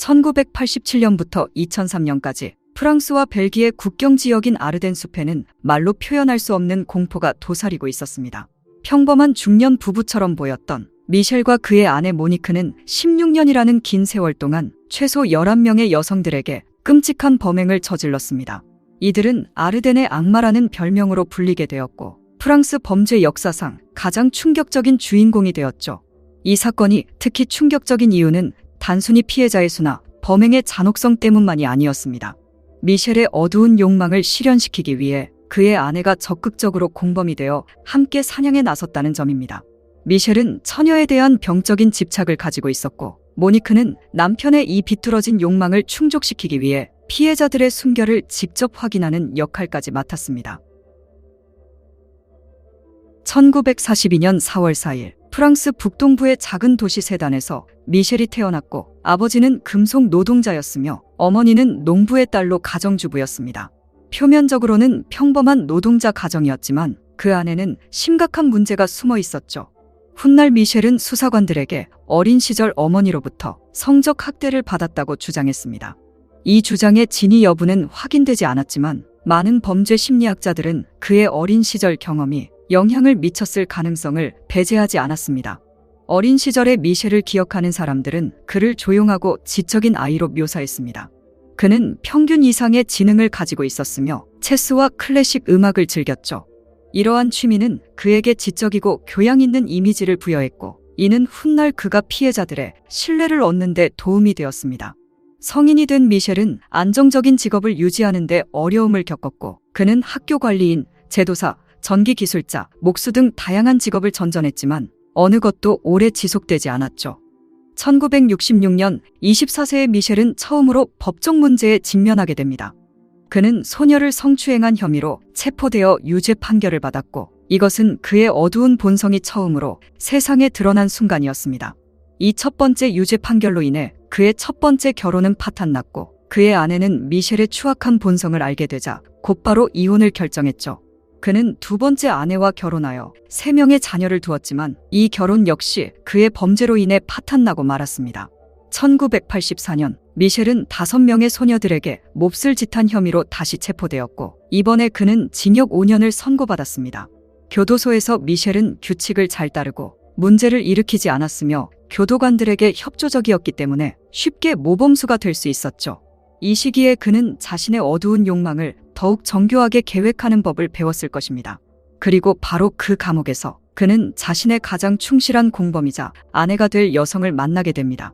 1987년부터 2003년까지 프랑스와 벨기에 국경 지역인 아르덴 숲에는 말로 표현할 수 없는 공포가 도사리고 있었습니다. 평범한 중년 부부처럼 보였던 미셸과 그의 아내 모니크는 16년이라는 긴 세월 동안 최소 11명의 여성들에게 끔찍한 범행을 저질렀습니다. 이들은 아르덴의 악마라는 별명으로 불리게 되었고 프랑스 범죄 역사상 가장 충격적인 주인공이 되었죠. 이 사건이 특히 충격적인 이유는 단순히 피해자의 수나 범행의 잔혹성 때문만이 아니었습니다. 미셸의 어두운 욕망을 실현시키기 위해 그의 아내가 적극적으로 공범이 되어 함께 사냥에 나섰다는 점입니다. 미셸은 처녀에 대한 병적인 집착을 가지고 있었고 모니크는 남편의 이 비뚤어진 욕망을 충족시키기 위해 피해자들의 순결을 직접 확인하는 역할까지 맡았습니다. 1942년 4월 4일 프랑스 북동부의 작은 도시 세단에서 미셸이 태어났고 아버지는 금속 노동자였으며 어머니는 농부의 딸로 가정주부였습니다. 표면적으로는 평범한 노동자 가정이었지만 그 안에는 심각한 문제가 숨어 있었죠. 훗날 미셸은 수사관들에게 어린 시절 어머니로부터 성적 학대를 받았다고 주장했습니다. 이 주장의 진위 여부는 확인되지 않았지만 많은 범죄 심리학자들은 그의 어린 시절 경험이 영향을 미쳤을 가능성을 배제하지 않았습니다. 어린 시절의 미셸을 기억하는 사람들은 그를 조용하고 지적인 아이로 묘사했습니다. 그는 평균 이상의 지능을 가지고 있었으며 체스와 클래식 음악을 즐겼죠. 이러한 취미는 그에게 지적이고 교양 있는 이미지를 부여했고 이는 훗날 그가 피해자들의 신뢰를 얻는 데 도움이 되었습니다. 성인이 된 미셸은 안정적인 직업을 유지하는 데 어려움을 겪었고 그는 학교 관리인, 제도사, 전기 기술자, 목수 등 다양한 직업을 전전했지만 어느 것도 오래 지속되지 않았죠. 1966년 24세의 미셸은 처음으로 법적 문제에 직면하게 됩니다. 그는 소녀를 성추행한 혐의로 체포되어 유죄 판결을 받았고 이것은 그의 어두운 본성이 처음으로 세상에 드러난 순간이었습니다. 이 첫 번째 유죄 판결로 인해 그의 첫 번째 결혼은 파탄났고 그의 아내는 미셸의 추악한 본성을 알게 되자 곧바로 이혼을 결정했죠. 그는 두 번째 아내와 결혼하여 세 명의 자녀를 두었지만 이 결혼 역시 그의 범죄로 인해 파탄나고 말았습니다. 1984년 미셸은 다섯 명의 소녀들에게 몹쓸 짓한 혐의로 다시 체포되었고 이번에 그는 징역 5년을 선고받았습니다. 교도소에서 미셸은 규칙을 잘 따르고 문제를 일으키지 않았으며 교도관들에게 협조적이었기 때문에 쉽게 모범수가 될 수 있었죠. 이 시기에 그는 자신의 어두운 욕망을 더욱 정교하게 계획하는 법을 배웠을 것입니다. 그리고 바로 그 감옥에서 그는 자신의 가장 충실한 공범이자 아내가 될 여성을 만나게 됩니다.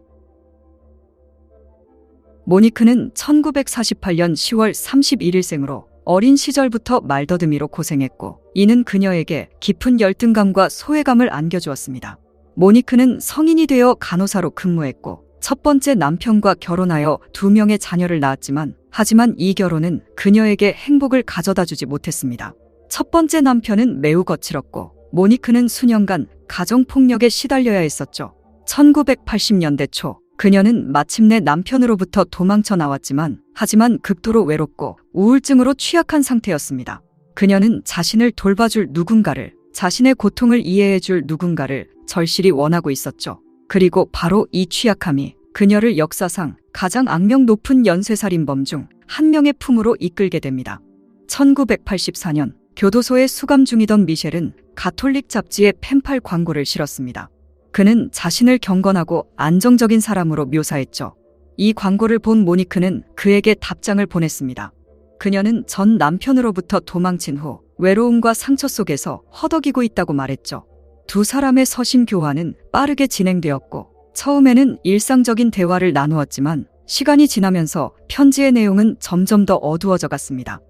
모니크는 1948년 10월 31일생으로 어린 시절부터 말더듬이로 고생했고 이는 그녀에게 깊은 열등감과 소외감을 안겨주었습니다. 모니크는 성인이 되어 간호사로 근무했고 첫 번째 남편과 결혼하여 두 명의 자녀를 낳았지만 하지만 이 결혼은 그녀에게 행복을 가져다 주지 못했습니다. 첫 번째 남편은 매우 거칠었고 모니크는 수년간 가정폭력에 시달려야 했었죠. 1980년대 초 그녀는 마침내 남편으로부터 도망쳐 나왔지만 하지만 극도로 외롭고 우울증으로 취약한 상태였습니다. 그녀는 자신을 돌봐줄 누군가를 자신의 고통을 이해해줄 누군가를 절실히 원하고 있었죠. 그리고 바로 이 취약함이 그녀를 역사상 가장 악명 높은 연쇄살인범 중 한 명의 품으로 이끌게 됩니다. 1984년 교도소에 수감 중이던 미셸은 가톨릭 잡지에 펜팔 광고를 실었습니다. 그는 자신을 경건하고 안정적인 사람으로 묘사했죠. 이 광고를 본 모니크는 그에게 답장을 보냈습니다. 그녀는 전 남편으로부터 도망친 후 외로움과 상처 속에서 허덕이고 있다고 말했죠. 두 사람의 서신 교환은 빠르게 진행되었고 처음에는 일상적인 대화를 나누었지만 시간이 지나면서 편지의 내용은 점점 더 어두워져 갔습니다.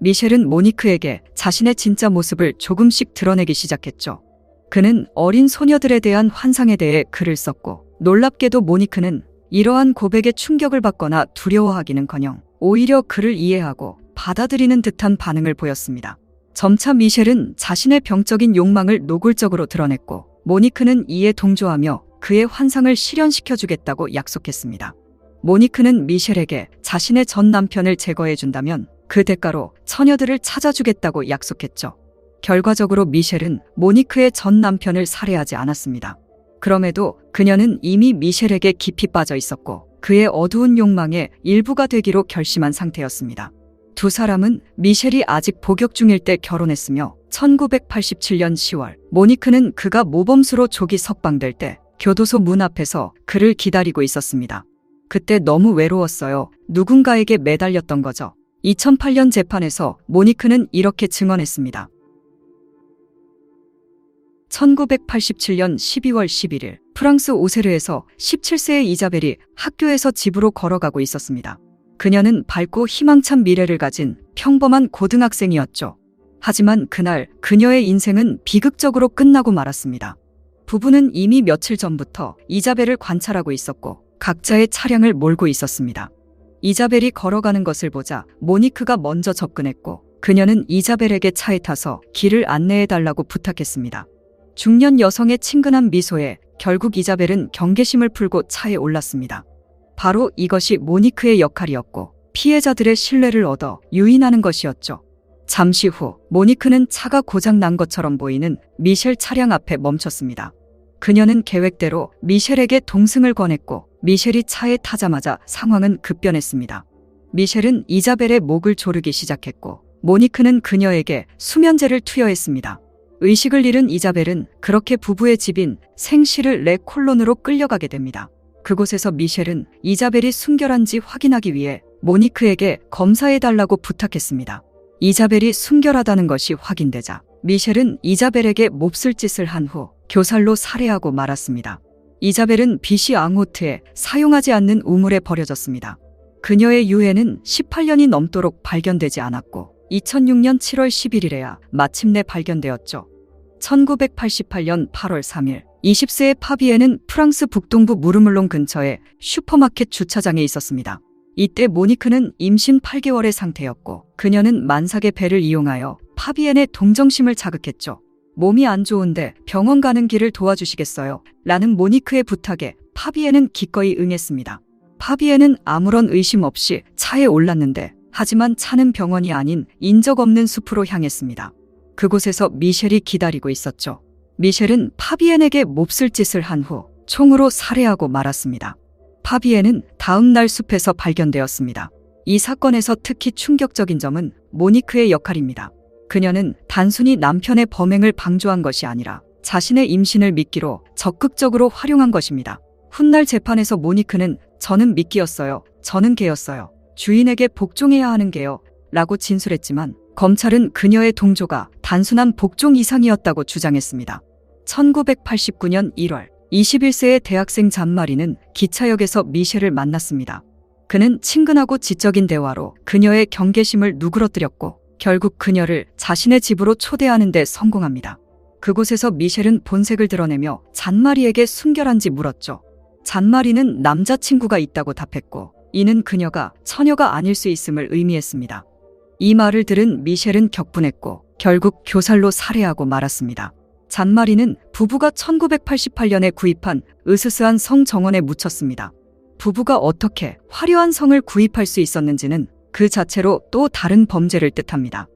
미셸은 모니크에게 자신의 진짜 모습을 조금씩 드러내기 시작했죠. 그는 어린 소녀들에 대한 환상에 대해 글을 썼고 놀랍게도 모니크는 이러한 고백에 충격을 받거나 두려워하기는커녕 오히려 그를 이해하고 받아들이는 듯한 반응을 보였습니다. 점차 미셸은 자신의 병적인 욕망을 노골적으로 드러냈고 모니크는 이에 동조하며 그의 환상을 실현시켜 주겠다고 약속했습니다. 모니크는 미셸에게 자신의 전 남편을 제거해 준다면 그 대가로 처녀들을 찾아주겠다고 약속했죠. 결과적으로 미셸은 모니크의 전 남편을 살해하지 않았습니다. 그럼에도 그녀는 이미 미셸에게 깊이 빠져 있었고 그의 어두운 욕망의 일부가 되기로 결심한 상태였습니다. 두 사람은 미셸이 아직 복역 중일 때 결혼했으며 1987년 10월 모니크는 그가 모범수로 조기 석방될 때 교도소 문 앞에서 그를 기다리고 있었습니다. 그때 너무 외로웠어요. 누군가에게 매달렸던 거죠. 2008년 재판에서 모니크는 이렇게 증언했습니다. 1987년 12월 11일 프랑스 오세르에서 17세의 이자벨이 학교에서 집으로 걸어가고 있었습니다. 그녀는 밝고 희망찬 미래를 가진 평범한 고등학생이었죠. 하지만 그날 그녀의 인생은 비극적으로 끝나고 말았습니다. 부부는 이미 며칠 전부터 이자벨을 관찰하고 있었고 각자의 차량을 몰고 있었습니다. 이자벨이 걸어가는 것을 보자 모니크가 먼저 접근했고 그녀는 이자벨에게 차에 타서 길을 안내해 달라고 부탁했습니다. 중년 여성의 친근한 미소에 결국 이자벨은 경계심을 풀고 차에 올랐습니다. 바로 이것이 모니크의 역할이었고 피해자들의 신뢰를 얻어 유인하는 것이었죠. 잠시 후 모니크는 차가 고장 난 것처럼 보이는 미셸 차량 앞에 멈췄습니다. 그녀는 계획대로 미셸에게 동승을 권했고 미셸이 차에 타자마자 상황은 급변했습니다. 미셸은 이자벨의 목을 조르기 시작했고 모니크는 그녀에게 수면제를 투여했습니다. 의식을 잃은 이자벨은 그렇게 부부의 집인 생시를 레 콜론으로 끌려가게 됩니다. 그곳에서 미셸은 이자벨이 순결한지 확인하기 위해 모니크에게 검사해달라고 부탁했습니다. 이자벨이 순결하다는 것이 확인되자 미셸은 이자벨에게 몹쓸 짓을 한 후 교살로 살해하고 말았습니다. 이자벨은 비시 앙호트에 사용하지 않는 우물에 버려졌습니다. 그녀의 유해는 18년이 넘도록 발견되지 않았고 2006년 7월 11일에야 마침내 발견되었죠. 1988년 8월 3일 20세의 파비에는 프랑스 북동부 무르물롱 근처의 슈퍼마켓 주차장에 있었습니다. 이때 모니크는 임신 8개월의 상태였고 그녀는 만삭의 배를 이용하여 파비엔의 동정심을 자극했죠. 몸이 안 좋은데 병원 가는 길을 도와주시겠어요? 라는 모니크의 부탁에 파비에는 기꺼이 응했습니다. 파비에는 아무런 의심 없이 차에 올랐는데 하지만 차는 병원이 아닌 인적 없는 숲으로 향했습니다. 그곳에서 미셸이 기다리고 있었죠. 미셸은 파비엔에게 몹쓸 짓을 한 후 총으로 살해하고 말았습니다. 파비에는 다음 날 숲에서 발견되었습니다. 이 사건에서 특히 충격적인 점은 모니크의 역할입니다. 그녀는 단순히 남편의 범행을 방조한 것이 아니라 자신의 임신을 미끼로 적극적으로 활용한 것입니다. 훗날 재판에서 모니크는 저는 미끼였어요. 저는 개였어요. 주인에게 복종해야 하는 게요. 라고 진술했지만 검찰은 그녀의 동조가 단순한 복종 이상이었다고 주장했습니다. 1989년 1월 21세의 대학생 잔마리는 기차역에서 미셸을 만났습니다. 그는 친근하고 지적인 대화로 그녀의 경계심을 누그러뜨렸고 결국 그녀를 자신의 집으로 초대하는 데 성공합니다. 그곳에서 미셸은 본색을 드러내며 잔마리에게 순결한지 물었죠. 잔마리는 남자친구가 있다고 답했고 이는 그녀가 처녀가 아닐 수 있음을 의미했습니다. 이 말을 들은 미셸은 격분했고 결국 교살로 살해하고 말았습니다. 잔마리는 부부가 1988년에 구입한 으스스한 성 정원에 묻혔습니다. 부부가 어떻게 화려한 성을 구입할 수 있었는지는 그 자체로 또 다른 범죄를 뜻합니다.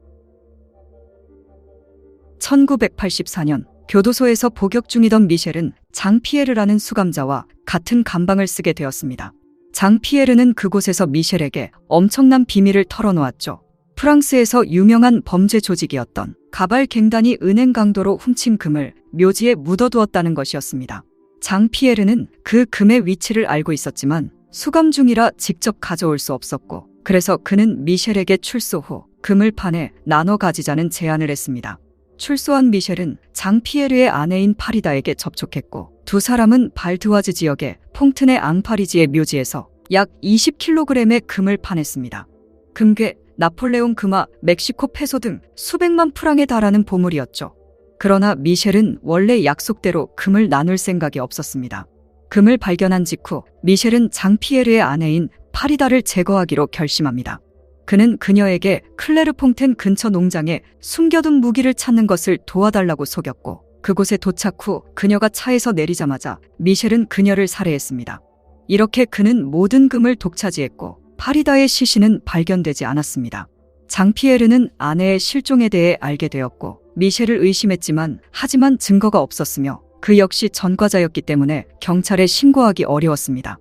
1984년 교도소에서 복역 중이던 미셸은 장피에르라는 수감자와 같은 감방을 쓰게 되었습니다. 장피에르는 그곳에서 미셸에게 엄청난 비밀을 털어놓았죠. 프랑스에서 유명한 범죄 조직이었던 가발 갱단이 은행 강도로 훔친 금을 묘지에 묻어두었다는 것이었습니다. 장피에르는 그 금의 위치를 알고 있었지만 수감 중이라 직접 가져올 수 없었고 그래서 그는 미셸에게 출소 후 금을 파내 나눠 가지자는 제안을 했습니다. 출소한 미셸은 장피에르의 아내인 파리다에게 접촉했고 두 사람은 발드와즈 지역의 퐁트네 앙파리지의 묘지에서 약 20kg의 금을 파냈습니다. 금괴, 나폴레옹 금화, 멕시코 페소 등 수백만 프랑에 달하는 보물이었죠. 그러나 미셸은 원래 약속대로 금을 나눌 생각이 없었습니다. 금을 발견한 직후 미셸은 장피에르의 아내인 파리다를 제거하기로 결심합니다. 그는 그녀에게 클레르 퐁텐 근처 농장에 숨겨둔 무기를 찾는 것을 도와달라고 속였고 그곳에 도착 후 그녀가 차에서 내리자마자 미셸은 그녀를 살해했습니다. 이렇게 그는 모든 금을 독차지했고 파리다의 시신은 발견되지 않았습니다. 장피에르는 아내의 실종에 대해 알게 되었고 미셸을 의심했지만 하지만 증거가 없었으며 그 역시 전과자였기 때문에 경찰에 신고하기 어려웠습니다.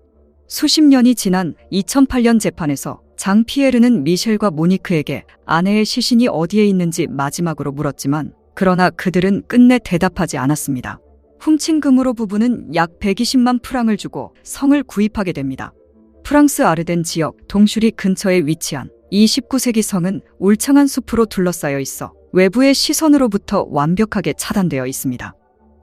수십 년이 지난 2008년 재판에서 장 피에르는 미셸과 모니크에게 아내의 시신이 어디에 있는지 마지막으로 물었지만 그러나 그들은 끝내 대답하지 않았습니다. 훔친 금으로 부부는 약 120만 프랑을 주고 성을 구입하게 됩니다. 프랑스 아르덴 지역 동슈리 근처에 위치한 이 19세기 성은 울창한 숲으로 둘러싸여 있어 외부의 시선으로부터 완벽하게 차단되어 있습니다.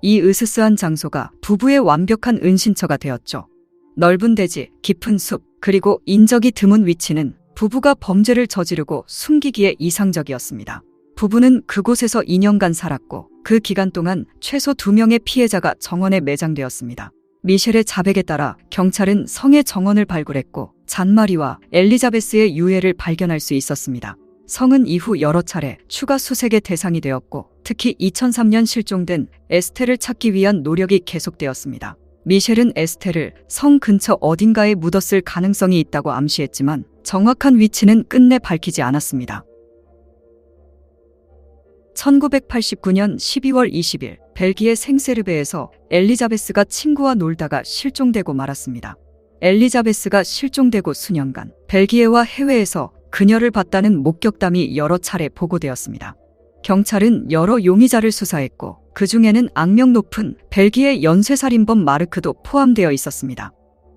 이 으스스한 장소가 부부의 완벽한 은신처가 되었죠. 넓은 대지, 깊은 숲, 그리고 인적이 드문 위치는 부부가 범죄를 저지르고 숨기기에 이상적이었습니다. 부부는 그곳에서 2년간 살았고 그 기간 동안 최소 2명의 피해자가 정원에 매장되었습니다. 미셸의 자백에 따라 경찰은 성의 정원을 발굴했고 잔마리와 엘리자베스의 유해를 발견할 수 있었습니다. 성은 이후 여러 차례 추가 수색의 대상이 되었고 특히 2003년 실종된 에스테를 찾기 위한 노력이 계속되었습니다. 미셸은 에스테를 성 근처 어딘가에 묻었을 가능성이 있다고 암시했지만 정확한 위치는 끝내 밝히지 않았습니다. 1989년 12월 20일 벨기에 생세르베에서 엘리자베스가 친구와 놀다가 실종되고 말았습니다. 엘리자베스가 실종되고 수년간 벨기에와 해외에서 그녀를 봤다는 목격담이 여러 차례 보고되었습니다. 경찰은 여러 용의자를 수사했고 그 중에는 악명 높은 벨기에 연쇄살인범 마르크도 포함되어 있었습니다.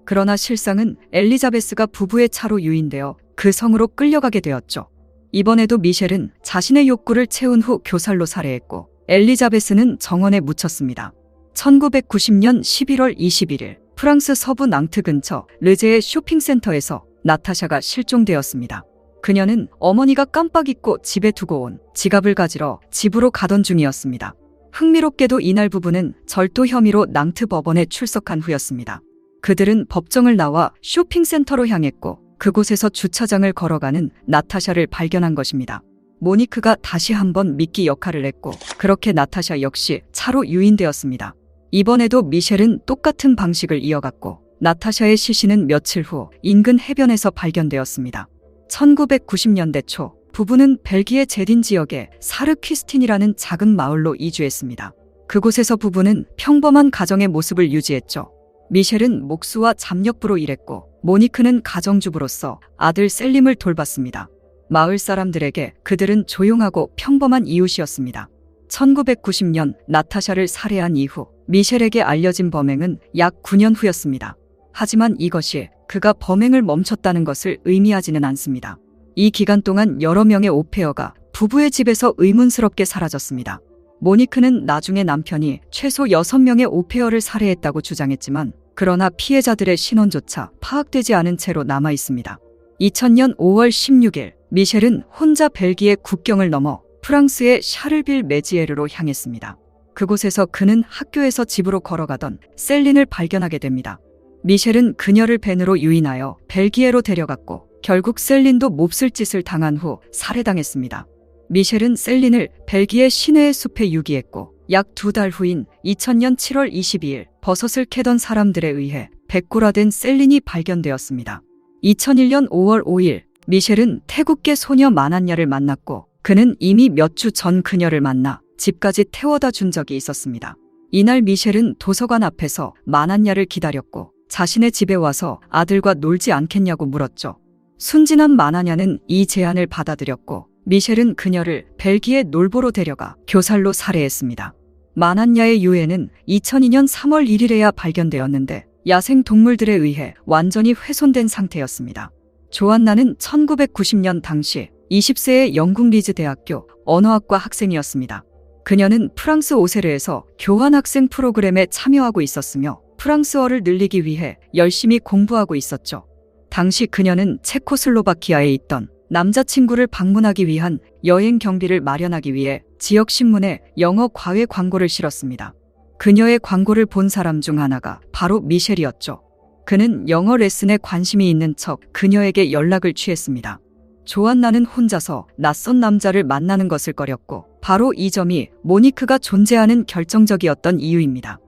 그러나 실상은 엘리자베스가 부부의 차로 유인되어 그 성으로 끌려가게 되었죠. 이번에도 미셸은 자신의 욕구를 채운 후 교살로 살해했고 엘리자베스는 정원에 묻혔습니다. 1990년 11월 21일 프랑스 서부 낭트 근처 르제의 쇼핑센터에서 나타샤가 실종되었습니다. 그녀는 어머니가 깜빡 잊고 집에 두고 온 지갑을 가지러 집으로 가던 중이었습니다. 흥미롭게도 이날 부부는 절도 혐의로 낭트 법원에 출석한 후였습니다. 그들은 법정을 나와 쇼핑센터로 향했고 그곳에서 주차장을 걸어가는 나타샤를 발견한 것입니다. 모니크가 다시 한번 미끼 역할을 했고 그렇게 나타샤 역시 차로 유인되었습니다. 이번에도 미셸은 똑같은 방식을 이어갔고 나타샤의 시신은 며칠 후 인근 해변에서 발견되었습니다. 1990년대 초 부부는 벨기에 제딘 지역의 사르퀴스틴이라는 작은 마을로 이주했습니다. 그곳에서 부부는 평범한 가정의 모습을 유지했죠. 미셸은 목수와 잡력부로 일했고 모니크는 가정주부로서 아들 셀림을 돌봤습니다. 마을 사람들에게 그들은 조용하고 평범한 이웃이었습니다. 1990년 나타샤를 살해한 이후 미셸에게 알려진 범행은 약 9년 후였습니다. 하지만 이것이 그가 범행을 멈췄다는 것을 의미하지는 않습니다. 이 기간 동안 여러 명의 오페어가 부부의 집에서 의문스럽게 사라졌습니다. 모니크는 나중에 남편이 최소 6명의 오페어를 살해했다고 주장했지만 그러나 피해자들의 신원조차 파악되지 않은 채로 남아 있습니다. 2000년 5월 16일 미셸은 혼자 벨기에 국경을 넘어 프랑스의 샤를빌 메지에르로 향했습니다. 그곳에서 그는 학교에서 집으로 걸어가던 셀린을 발견하게 됩니다. 미셸은 그녀를 벤으로 유인하여 벨기에로 데려갔고 결국 셀린도 몹쓸 짓을 당한 후 살해당했습니다. 미셸은 셀린을 벨기에 시내의 숲에 유기했고 약 두 달 후인 2000년 7월 22일 버섯을 캐던 사람들에 의해 백골화된 셀린이 발견되었습니다. 2001년 5월 5일 미셸은 태국계 소녀 마난야를 만났고 그는 이미 몇 주 전 그녀를 만나 집까지 태워다 준 적이 있었습니다. 이날 미셸은 도서관 앞에서 마난야를 기다렸고 자신의 집에 와서 아들과 놀지 않겠냐고 물었죠. 순진한 마나냐는 이 제안을 받아들였고 미셸은 그녀를 벨기에 놀보로 데려가 교살로 살해했습니다. 마난야의 유해는 2002년 3월 1일에야 발견되었는데 야생 동물들에 의해 완전히 훼손된 상태였습니다. 조안나는 1990년 당시 20세의 영국 리즈 대학교 언어학과 학생이었습니다. 그녀는 프랑스 오세르에서 교환학생 프로그램에 참여하고 있었으며 프랑스어를 늘리기 위해 열심히 공부하고 있었죠. 당시 그녀는 체코슬로바키아에 있던 남자친구를 방문하기 위한 여행 경비를 마련하기 위해 지역 신문에 영어 과외 광고를 실었습니다. 그녀의 광고를 본 사람 중 하나가 바로 미셸이었죠. 그는 영어 레슨에 관심이 있는 척 그녀에게 연락을 취했습니다. 조안나는 혼자서 낯선 남자를 만나는 것을 꺼렸고 바로 이 점이 모니크가 존재하는 결정적이었던 이유입니다.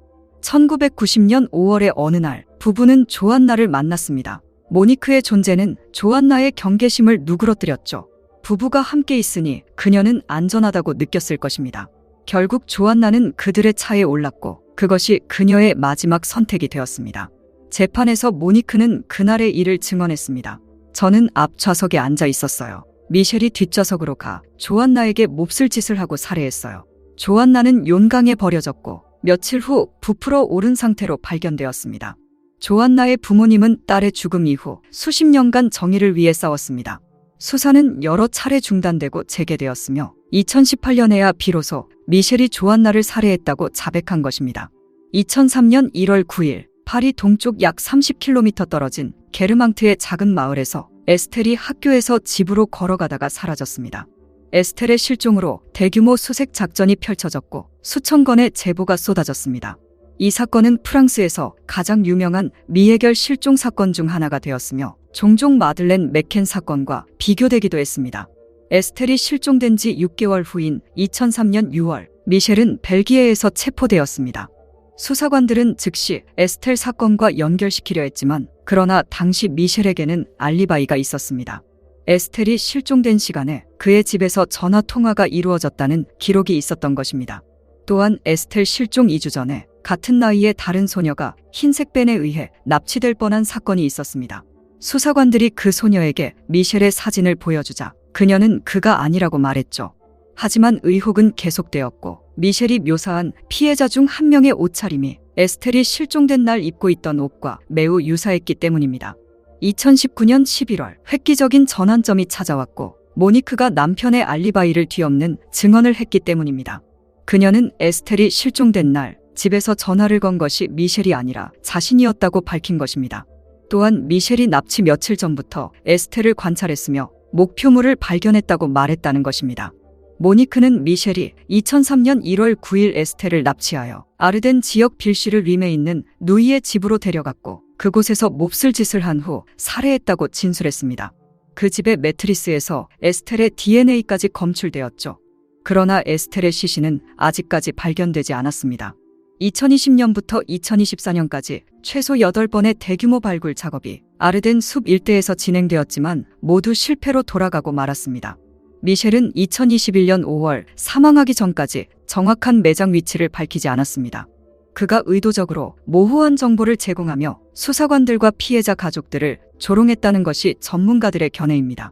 1990년 5월의 어느 날 부부는 조안나를 만났습니다. 모니크의 존재는 조안나의 경계심을 누그러뜨렸죠. 부부가 함께 있으니 그녀는 안전하다고 느꼈을 것입니다. 결국 조안나는 그들의 차에 올랐고 그것이 그녀의 마지막 선택이 되었습니다. 재판에서 모니크는 그날의 일을 증언했습니다. 저는 앞 좌석에 앉아 있었어요. 미셸이 뒷좌석으로 가 조안나에게 몹쓸 짓을 하고 살해했어요. 조안나는 용강에 버려졌고 며칠 후 부풀어 오른 상태로 발견되었습니다. 조안나의 부모님은 딸의 죽음 이후 수십 년간 정의를 위해 싸웠습니다. 수사는 여러 차례 중단되고 재개되었으며 2018년에야 비로소 미셸이 조안나를 살해했다고 자백한 것입니다. 2003년 1월 9일 파리 동쪽 약 30km 떨어진 게르망트의 작은 마을에서 에스텔이 학교에서 집으로 걸어가다가 사라졌습니다. 에스텔의 실종으로 대규모 수색 작전이 펼쳐졌고 수천 건의 제보가 쏟아졌습니다. 이 사건은 프랑스에서 가장 유명한 미해결 실종 사건 중 하나가 되었으며 종종 마들렌 맥켄 사건과 비교되기도 했습니다. 에스텔이 실종된 지 6개월 후인 2003년 6월 미셸은 벨기에에서 체포되었습니다. 수사관들은 즉시 에스텔 사건과 연결시키려 했지만 그러나 당시 미셸에게는 알리바이가 있었습니다. 에스텔이 실종된 시간에 그의 집에서 전화 통화가 이루어졌다는 기록이 있었던 것입니다. 또한 에스텔 실종 2주 전에 같은 나이의 다른 소녀가 흰색 벤에 의해 납치될 뻔한 사건이 있었습니다. 수사관들이 그 소녀에게 미셸의 사진을 보여주자 그녀는 그가 아니라고 말했죠. 하지만 의혹은 계속되었고 미셸이 묘사한 피해자 중 한 명의 옷차림이 에스텔이 실종된 날 입고 있던 옷과 매우 유사했기 때문입니다. 2019년 11월 획기적인 전환점이 찾아왔고 모니크가 남편의 알리바이를 뒤엎는 증언을 했기 때문입니다. 그녀는 에스텔이 실종된 날 집에서 전화를 건 것이 미셸이 아니라 자신이었다고 밝힌 것입니다. 또한 미셸이 납치 며칠 전부터 에스텔을 관찰했으며 목표물을 발견했다고 말했다는 것입니다. 모니크는 미셸이 2003년 1월 9일 에스텔을 납치하여 아르덴 지역 빌시르 림에 있는 누이의 집으로 데려갔고 그곳에서 몹쓸 짓을 한 후 살해했다고 진술했습니다. 그 집의 매트리스에서 에스텔의 DNA까지 검출되었죠. 그러나 에스텔의 시신은 아직까지 발견되지 않았습니다. 2020년부터 2024년까지 최소 8번의 대규모 발굴 작업이 아르덴 숲 일대에서 진행되었지만 모두 실패로 돌아가고 말았습니다. 미셸은 2021년 5월 사망하기 전까지 정확한 매장 위치를 밝히지 않았습니다. 그가 의도적으로 모호한 정보를 제공하며 수사관들과 피해자 가족들을 조롱했다는 것이 전문가들의 견해입니다.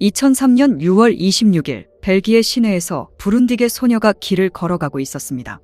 2003년 6월 26일 벨기에 시내에서 부룬디계 소녀가 길을 걸어가고 있었습니다.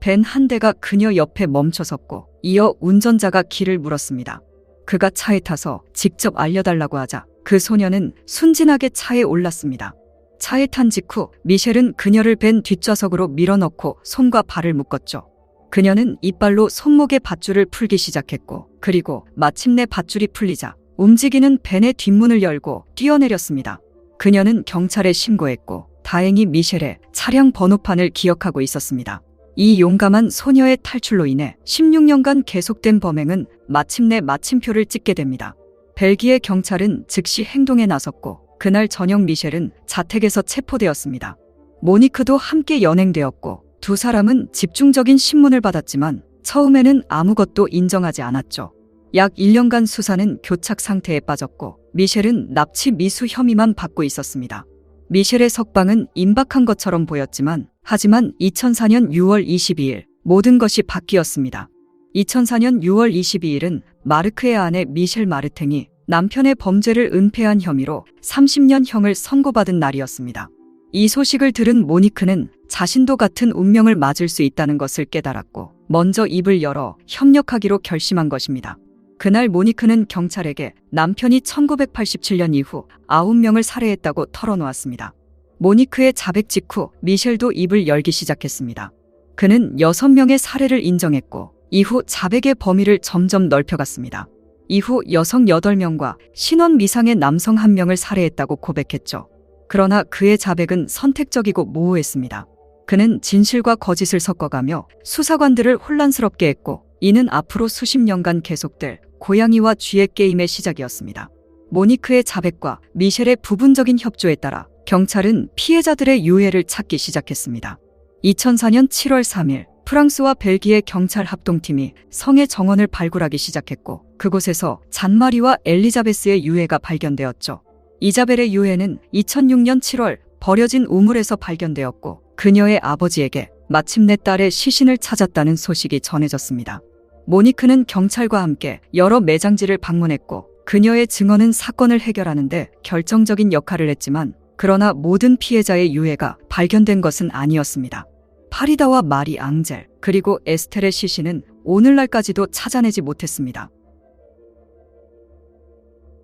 벤 한 대가 그녀 옆에 멈춰섰고 이어 운전자가 길을 물었습니다. 그가 차에 타서 직접 알려달라고 하자 그 소녀는 순진하게 차에 올랐습니다. 차에 탄 직후 미셸은 그녀를 벤 뒷좌석으로 밀어넣고 손과 발을 묶었죠. 그녀는 이빨로 손목의 밧줄을 풀기 시작했고 그리고 마침내 밧줄이 풀리자 움직이는 벤의 뒷문을 열고 뛰어내렸습니다. 그녀는 경찰에 신고했고 다행히 미셸의 차량 번호판을 기억하고 있었습니다. 이 용감한 소녀의 탈출로 인해 16년간 계속된 범행은 마침내 마침표를 찍게 됩니다. 벨기에 경찰은 즉시 행동에 나섰고 그날 저녁 미셸은 자택에서 체포되었습니다. 모니크도 함께 연행되었고 두 사람은 집중적인 신문을 받았지만 처음에는 아무것도 인정하지 않았죠. 약 1년간 수사는 교착 상태에 빠졌고 미셸은 납치 미수 혐의만 받고 있었습니다. 미셸의 석방은 임박한 것처럼 보였지만 하지만 2004년 6월 22일 모든 것이 바뀌었습니다. 2004년 6월 22일은 마르크의 아내 미셸 마르탱이 남편의 범죄를 은폐한 혐의로 30년 형을 선고받은 날이었습니다. 이 소식을 들은 모니크는 자신도 같은 운명을 맞을 수 있다는 것을 깨달았고 먼저 입을 열어 협력하기로 결심한 것입니다. 그날 모니크는 경찰에게 남편이 1987년 이후 9명을 살해했다고 털어놓았습니다. 모니크의 자백 직후 미셸도 입을 열기 시작했습니다. 그는 6명의 살해를 인정했고 이후 자백의 범위를 점점 넓혀갔습니다. 이후 여성 8명과 신원 미상의 남성 1명을 살해했다고 고백했죠. 그러나 그의 자백은 선택적이고 모호했습니다. 그는 진실과 거짓을 섞어가며 수사관들을 혼란스럽게 했고 이는 앞으로 수십 년간 계속될 고양이와 쥐의 게임의 시작이었습니다. 모니크의 자백과 미셸의 부분적인 협조에 따라 경찰은 피해자들의 유해를 찾기 시작했습니다. 2004년 7월 3일 프랑스와 벨기에 경찰 합동팀이 성의 정원을 발굴하기 시작했고 그곳에서 잔마리와 엘리자베스의 유해가 발견되었죠. 이자벨의 유해는 2006년 7월 버려진 우물에서 발견되었고 그녀의 아버지에게 마침내 딸의 시신을 찾았다는 소식이 전해졌습니다. 모니크는 경찰과 함께 여러 매장지를 방문했고 그녀의 증언은 사건을 해결하는데 결정적인 역할을 했지만 그러나 모든 피해자의 유해가 발견된 것은 아니었습니다. 파리다와 마리 앙젤 그리고 에스텔의 시신은 오늘날까지도 찾아내지 못했습니다.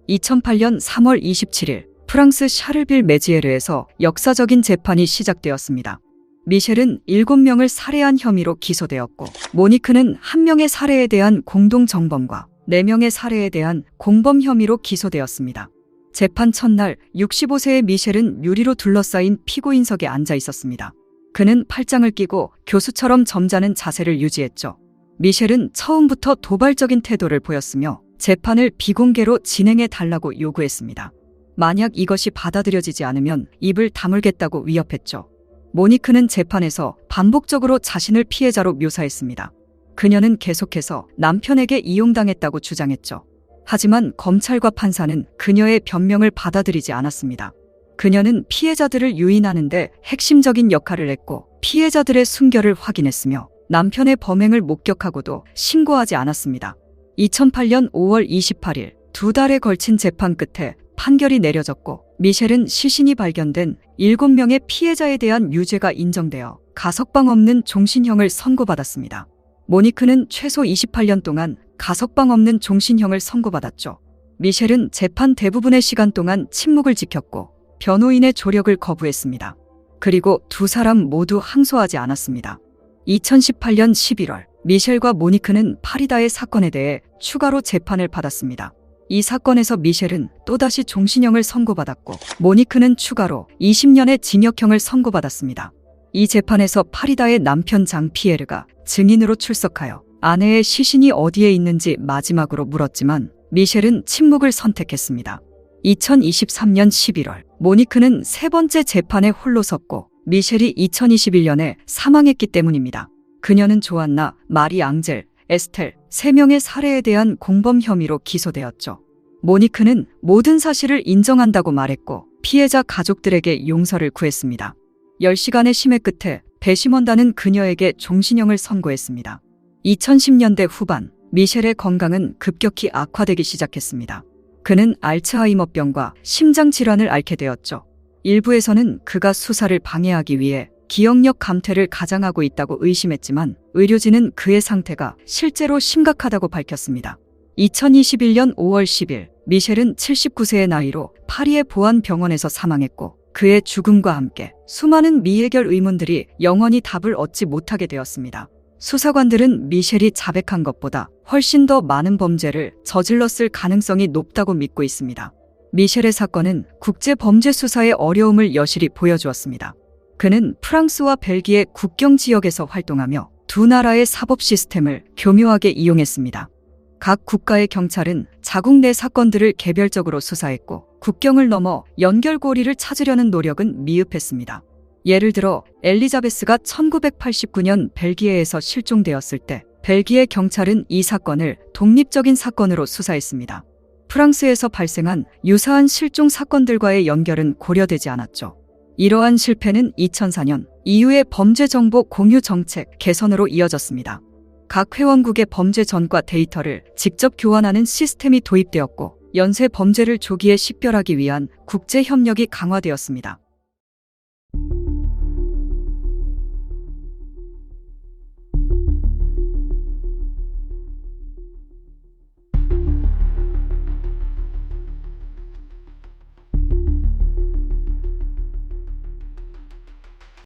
2008년 3월 27일 프랑스 샤를빌 메지에르에서 역사적인 재판이 시작되었습니다. 미셸은 7명을 살해한 혐의로 기소되었고 모니크는 1명의 살해에 대한 공동 정범과 4명의 살해에 대한 공범 혐의로 기소되었습니다. 재판 첫날 65세의 미셸은 유리로 둘러싸인 피고인석에 앉아 있었습니다. 그는 팔짱을 끼고 교수처럼 점잖은 자세를 유지했죠. 미셸은 처음부터 도발적인 태도를 보였으며 재판을 비공개로 진행해 달라고 요구했습니다. 만약 이것이 받아들여지지 않으면 입을 다물겠다고 위협했죠. 모니크는 재판에서 반복적으로 자신을 피해자로 묘사했습니다. 그녀는 계속해서 남편에게 이용당했다고 주장했죠. 하지만 검찰과 판사는 그녀의 변명을 받아들이지 않았습니다. 그녀는 피해자들을 유인하는데 핵심적인 역할을 했고 피해자들의 순결을 확인했으며 남편의 범행을 목격하고도 신고하지 않았습니다. 2008년 5월 28일 두 달에 걸친 재판 끝에 판결이 내려졌고 미셸은 시신이 발견된 7명의 피해자에 대한 유죄가 인정되어 가석방 없는 종신형을 선고받았습니다. 모니크는 최소 28년 동안 가석방 없는 종신형을 선고받았죠. 미셸은 재판 대부분의 시간 동안 침묵을 지켰고 변호인의 조력을 거부했습니다. 그리고 두 사람 모두 항소하지 않았습니다. 2018년 11월 미셸과 모니크는 파리다의 사건에 대해 추가로 재판을 받았습니다. 이 사건에서 미셸은 또다시 종신형을 선고받았고 모니크는 추가로 20년의 징역형을 선고받았습니다. 이 재판에서 파리다의 남편 장 피에르가 증인으로 출석하여 아내의 시신이 어디에 있는지 마지막으로 물었지만 미셸은 침묵을 선택했습니다. 2023년 11월 모니크는 세 번째 재판에 홀로 섰고 미셸이 2021년에 사망했기 때문입니다. 그녀는 조안나, 마리 앙젤, 에스텔 세 명의 살해에 대한 공범 혐의로 기소되었죠. 모니크는 모든 사실을 인정한다고 말했고 피해자 가족들에게 용서를 구했습니다. 10시간의 심해 끝에 배심원단은 그녀에게 종신형을 선고했습니다. 2010년대 후반 미셸의 건강은 급격히 악화되기 시작했습니다. 그는 알츠하이머병과 심장 질환을 앓게 되었죠. 일부에서는 그가 수사를 방해하기 위해 기억력 감퇴를 가장하고 있다고 의심했지만 의료진은 그의 상태가 실제로 심각하다고 밝혔습니다. 2021년 5월 10일 미셸은 79세의 나이로 파리의 보안 병원에서 사망했고 그의 죽음과 함께 수많은 미해결 의문들이 영원히 답을 얻지 못하게 되었습니다. 수사관들은 미셸이 자백한 것보다 훨씬 더 많은 범죄를 저질렀을 가능성이 높다고 믿고 있습니다. 미셸의 사건은 국제 범죄 수사의 어려움을 여실히 보여주었습니다. 그는 프랑스와 벨기에 국경 지역에서 활동하며 두 나라의 사법 시스템을 교묘하게 이용했습니다. 각 국가의 경찰은 자국 내 사건들을 개별적으로 수사했고 국경을 넘어 연결고리를 찾으려는 노력은 미흡했습니다. 예를 들어 엘리자베스가 1989년 벨기에에서 실종되었을 때 벨기에 경찰은 이 사건을 독립적인 사건으로 수사했습니다. 프랑스에서 발생한 유사한 실종 사건들과의 연결은 고려되지 않았죠. 이러한 실패는 2004년 EU의 범죄 정보 공유 정책 개선으로 이어졌습니다. 각 회원국의 범죄 전과 데이터를 직접 교환하는 시스템이 도입되었고 연쇄 범죄를 조기에 식별하기 위한 국제 협력이 강화되었습니다.